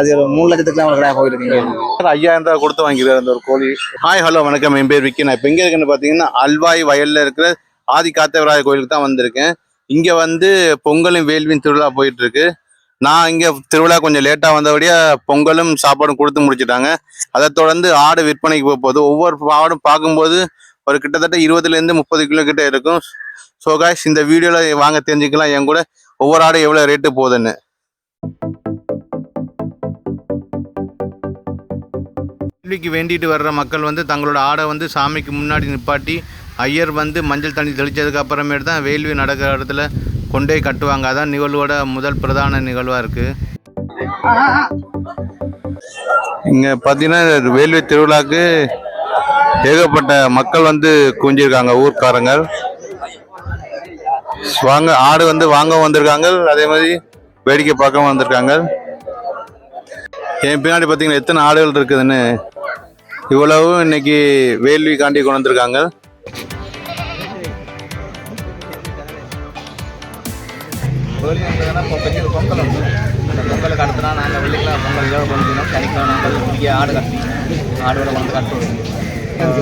அது ஒரு மூணு லட்சத்துக்குலாம் ஒரு போயிருக்கீங்க. ஐயாயிரம் ரூபாய் கொடுத்து வாங்கிடுறாரு அந்த ஒரு கோழி. ஹாய் ஹலோ வணக்கம். என் பேர் விக்கி. நான் இப்போ எங்கே இருக்குன்னு பார்த்தீங்கன்னா அல்வாய் வயல்ல இருக்கிற ஆதி காத்தவராய கோயிலுக்கு தான் வந்திருக்கேன். இங்கே வந்து பொங்கலும் வேள்வியும் திருவிழா போயிட்டு இருக்கு நான் இங்கே திருவிழா கொஞ்சம் லேட்டாக வந்தபடியா பொங்கலும் சாப்பாடும் கொடுத்து முடிச்சிட்டாங்க. அதை தொடர்ந்து ஆடு விற்பனைக்கு போக போகுது. ஒவ்வொரு ஆடும் பார்க்கும்போது ஒரு கிட்டத்தட்ட இருபதுலேருந்து முப்பது கிலோ கிட்ட இருக்கும். ஸோ காய்ஸ் இந்த வீடியோவில் வாங்க தெரிஞ்சுக்கலாம். என் கூட ஒவ்வொரு ஆடு எவ்வளோ ரேட்டு போகுதுன்னு. கேள்விக்கு வேண்டிட்டு வர்ற மக்கள் வந்து தங்களோட ஆடை வந்து சாமிக்கு முன்னாடி நிப்பாட்டி ஐயர் வந்து மஞ்சள் தண்ணி தெளித்ததுக்கு அப்புறமேட்டு தான் வேள்வி நடக்கிற இடத்துல கொண்டே கட்டுவாங்க. அதான் நிகழ்வோட முதல் பிரதான நிகழ்வாக இருக்குது இங்கே பார்த்தீங்கன்னா வேள்வி திருவிழாக்கு ஏகப்பட்ட மக்கள் வந்து குவிஞ்சிருக்காங்க ஊர்க்காரங்க வாங்க ஆடு வந்து வாங்க வந்திருக்காங்க அதே மாதிரி வேடிக்கை பார்க்கவும் வந்திருக்காங்க. என் பின்னாடி பார்த்தீங்கன்னா எத்தனை ஆடுகள் இருக்குதுன்னு இவ்வளவு இன்னைக்கு வேள்வி கொண்டு வந்திருக்காங்க கோயில் என்பதுனா இப்போ பெரிய ஒரு பொங்கல் உண்டு அந்த பொங்கலுக்கு அடுத்த நாள் நாங்கள் வெள்ளிக்கிழமை பொங்கல் இரவு கொண்டு சனிக்கிழமை நாங்கள் இங்கே ஆடு கட்டி ஆடோட வந்து கட்டுவோம்.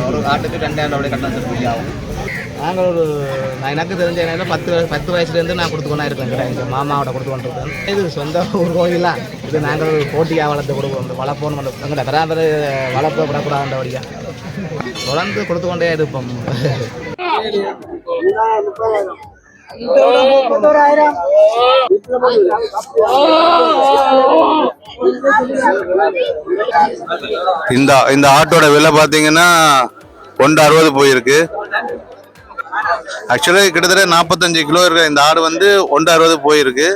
ஒரு ஆட்டுக்கு ரெண்டாயிரம் ரூபாய் கட்டணம் சொல்லி ஆகும். நாங்கள் ஒரு நான் எனக்கு தெரிஞ்ச என்ன பத்து பத்து வயசுலேருந்து நான் கொடுத்து கொண்டா இருக்கேன் கிட்ட. எங்கள் மாமாவோட கொடுத்து கொண்டிருக்கேன். இது சொந்த ஊர் கோயிலாம் இது நாங்கள் ஒரு போட்டியாக வளர்த்து கொடுப்போம் வளர்ப்போம் எங்கள்கிட்ட பராமரி வளர்ப்ப விடக்கூடாதுன்ற வழியாக தொடர்ந்து கொடுத்து கொண்டே இருப்போம். இந்த இந்த ஆட்டோட விலை பார்த்தீங்கன்னா ஒன்று அறுபது போயிருக்கு. ஆக்சுவலாக கிட்டத்தட்ட நாற்பத்தஞ்சு கிலோ இருக்கிற இந்த ஆடு வந்து ஒன்று அறுபது போயிருக்கு.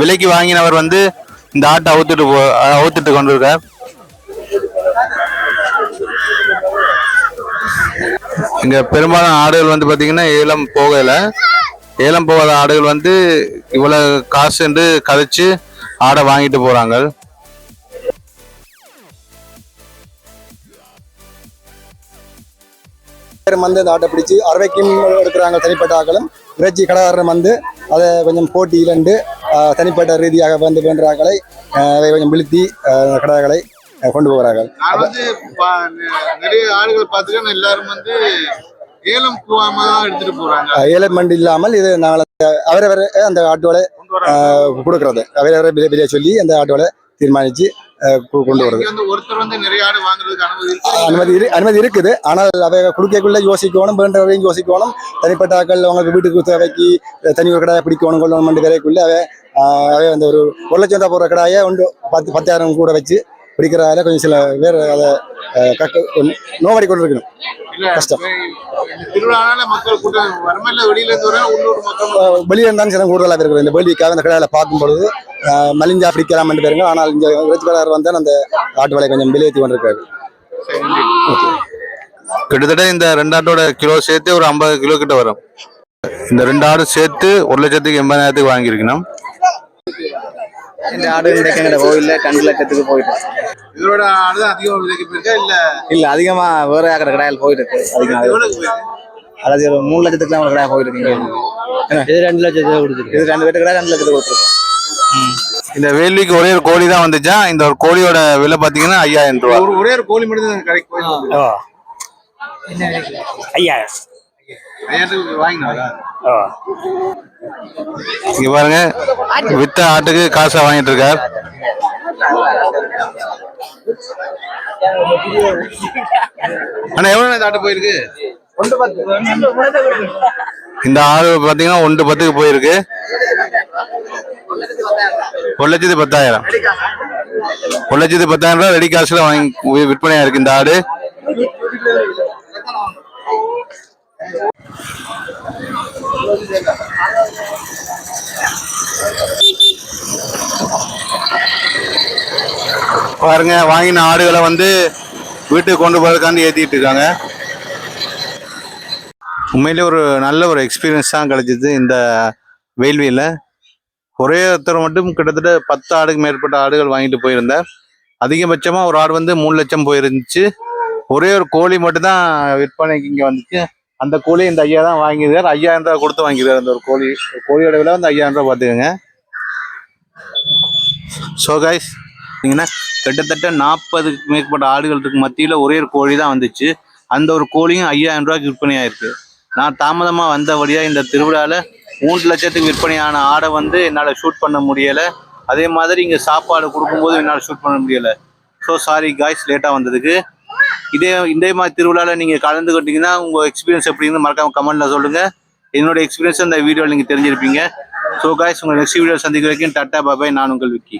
விலைக்கு வாங்கினவர் வந்து இந்த ஆட்டை அவுத்துட்டு போ அவுத்துட்டு கொண்டு இருக்கார் இங்கே பெரும்பாலும் ஆடுகள் வந்து பார்த்தீங்கன்னா ஏலம் போகலை. ஏலம் போகாத ஆடுகள் வந்து இவ்வளோ காசு என்று கதைச்சு ஆடை வாங்கிட்டு போகிறாங்க வந்து அந்த ஆட்டை பிடிச்சி அறுவைக்கும் எடுக்கிறாங்க தனிப்பட்ட ஆக்களும். இறைச்சி கடைக்காரரும் வந்து அதை கொஞ்சம் போட்டியிலண்டு ஆஹ், தனிப்பட்ட ரீதியாக வந்து வேண்ட ஆக்களை அதை கொஞ்சம் விழுத்தி கடைகளை கொண்டு போகிறார்கள். நிறைய ஆடுகள் பார்த்துட்டு எல்லாரும் வந்து ஏலம் போகாம எடுத்துட்டு போறாங்க. ஏலமெண்ட் இல்லாமல் இது நாங்கள் அவரவர் அந்த ஆட்டோலை கொடுக்கறது. அவரவரை விலை விலையை சொல்லி அந்த ஆட்டோலை தீர்மானித்து கொண்டு வருது. அனுமதி அனுமதி இரு- அனுமதி இருக்குது. ஆனால் அவை கொடுக்கக்குள்ள யோசிக்கணும் வேண்டவரையும் யோசிக்கணும். தனிப்பட்ட ஆட்கள் அவங்களுக்கு வீட்டுக்கு தேவைக்கு தனி ஒரு கடாயை பிடிக்கணும் கொள்ளணும் வரைக்குள்ள அவை அவை அந்த ஒரு ஒரு லட்சம் ரூபா போடுற கடாயை ஒன்று பத்து பத்தாயிரம் கூட வச்சு பிடிக்கிறதால கொஞ்சம் சில வேறு அதை கக்க நோவடி கொண்டு இருக்கணும் கஷ்டம். வெளியே இருந்தாலும் சில கூடுதலாக இருக்குது இந்த வெளிக்காக அந்த கடையில் பார்க்கும் பொழுது மலிஞ்சா பிடிக்கலாம் என்று பேருங்க ஆனால் இங்கே இறைச்சி கடையார் வந்தால் அந்த ஆட்டு விலை கொஞ்சம் வெளியேற்றி கொண்டிருக்காரு. கிட்டத்தட்ட இந்த ரெண்டாட்டோட கிலோ சேர்த்து ஒரு ஐம்பது கிலோ கிட்ட வரும். இந்த ரெண்டு ஆடு சேர்த்து ஒரு லட்சத்துக்கு எண்பதாயிரத்துக்கு வாங்கியிருக்கணும். இந்த ஆடு இன்றைக்கு எங்கள் கோயிலில் ரெண்டு லட்சத்துக்கு போயிட்டு. இதோட ஆடு அதிகம் இல்ல? இல்ல அதிகமா வேற ஆக்கிற கடையில் போயிட்டு இருக்கு அதிகமா அதாவது ஒரு மூணு லட்சத்துக்குலாம் ஒரு கடை போயிருக்கீங்க இது ரெண்டு லட்சத்துக்கு கொடுத்துருக்கு. இது ரெண்டு பேருக்கு கடை ரெண்டு லட்சத்துக்கு கொடுத்துருக்கோம் இந்த வேள்விக்கு ஒரே ஒரு கோழி தான் வந்துச்சா? இந்த ஒரு கோழியோட விலை பாத்தீங்கன்னா ஐயாயிரம் ரூபாய் ஒரு ஒரே ஒரு கோழி மட்டும் தான் கடைக்கு போயிருக்கு ஐயாயிரம். ஐயாயிரத்துக்கு வாங்கினாரா ஓ இங்க பாருங்க வித்த ஆட்டுக்கு காசை வாங்கிட்டு இருக்கார். அண்ணா எவ்வளவு இந்த ஆட்டு போயிருக்கு? இந்த ஆடு பாத்தீங்கன்னா ஒன்று பத்துக்கு போயிருக்கு. ஒரு லட்சத்து பத்தாயிரம். ஒரு லட்சத்தி பத்தாயிரம் ரூபாய் ரெடி காசுல வாங்கி விற்பனையா இருக்கு இந்த ஆடு. பாருங்க வாங்கின ஆடுகளை வந்து வீட்டுக்கு கொண்டு போறதுக்காண்டி ஏற்றிட்டு இருக்காங்க. உண்மையிலே ஒரு நல்ல ஒரு எக்ஸ்பீரியன்ஸ் தான் கிடைச்சிது இந்த வேள்வியில். ஒரே ஒருத்தர் மட்டும் கிட்டத்தட்ட பத்து ஆடுக்கு மேற்பட்ட ஆடுகள் வாங்கிட்டு போயிருந்தார் அதிகபட்சமாக ஒரு ஆடு வந்து மூணு லட்சம் போயிருந்துச்சு. ஒரே ஒரு கோழி மட்டும் தான் விற்பனைக்கு இங்கே வந்துச்சு. அந்த கோழி இந்த ஐயா தான் வாங்கியிருக்கார். ஐயாயிரம் ரூபாய் கொடுத்து வாங்கியிருக்காரு அந்த ஒரு கோழி. கோழியோட விலை வந்து ஐயாயிரம் ரூபாய் பார்த்துக்கோங்க. ஸோ கைஸ் பார்த்தீங்கன்னா கிட்டத்தட்ட நாற்பதுக்கு மேற்பட்ட ஆடுகளுக்கு மத்தியில் ஒரே ஒரு கோழி தான் வந்துச்சு. அந்த ஒரு கோழியும் ஐயாயிரம் ரூபாய்க்கு விற்பனை ஆயிருக்கு நான் தாமதமாக வந்தபடியாக இந்த திருவிழாவில் மூன்று லட்சத்துக்கு விற்பனையான ஆடை வந்து என்னால் ஷூட் பண்ண முடியலை. அதே மாதிரி இங்கே சாப்பாடு கொடுக்கும்போது என்னால் ஷூட் பண்ண முடியலை. ஸோ சாரி காய்ஸ் லேட்டாக வந்ததுக்கு. இதே இதே மாதிரி திருவிழாவில் நீங்கள் கலந்துக்கிட்டீங்கன்னா உங்கள் எக்ஸ்பீரியன்ஸ் எப்படின்னு மறக்காமல் கமெண்ட்டில் சொல்லுங்கள் என்னோட எக்ஸ்பீரியன்ஸ் இந்த வீடியோவில் நீங்கள் தெரிஞ்சிருப்பீங்க. ஸோ காய்ஸ் உங்கள் நெக்ஸ்ட் வீடியோ சந்திக்க வரைக்கும் டாட்டா பாபாய் நான் உங்கள் விக்கி.